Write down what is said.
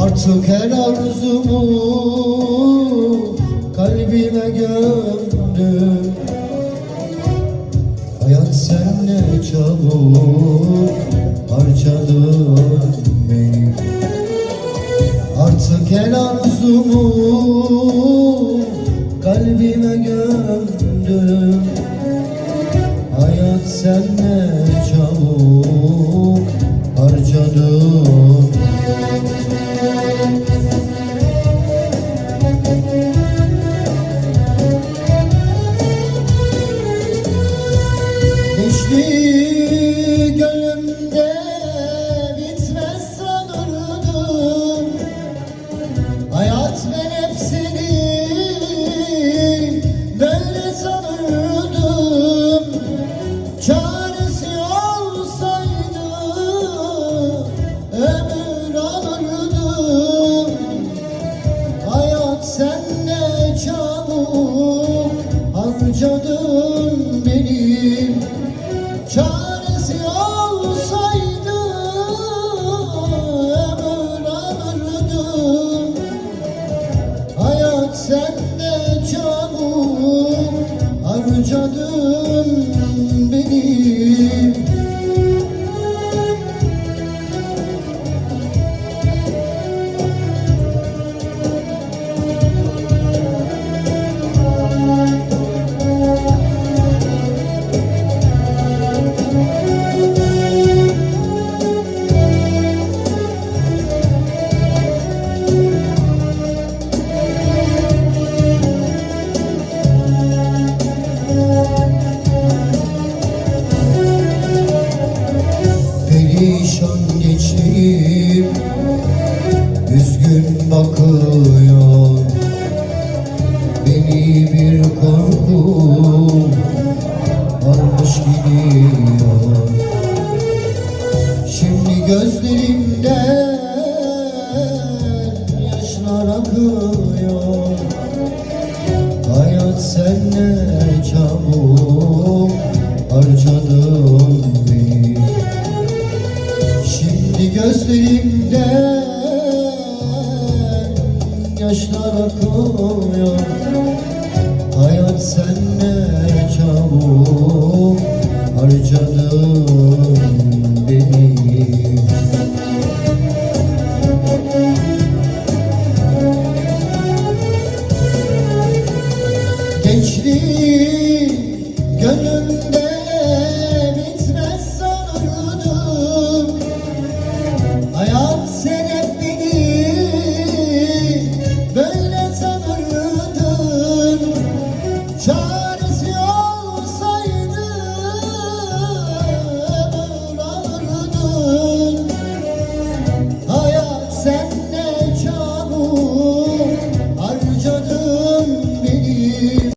Artık her arzumu kalbime gömdüm Hayat sen ne çabuk harcadın beni. Artık her arzumu kalbime gömdüm. Hayat sen ne çabuk böyle sanırdım Çaresi olsaydı ömür alırdım. Hayat sen ne çabuk harcadın benim Çaresi olsaydı ömür alırdım. Hayat sen ne çabuk harcadın bakıyor. Beni bir korku Almış gidiyor Şimdi gözlerimden Yaşlar akıyor. Hayat sen ne çabuk harcadın beni. Şimdi gözlerimden yaşlar akıyor Hayat senle çabuk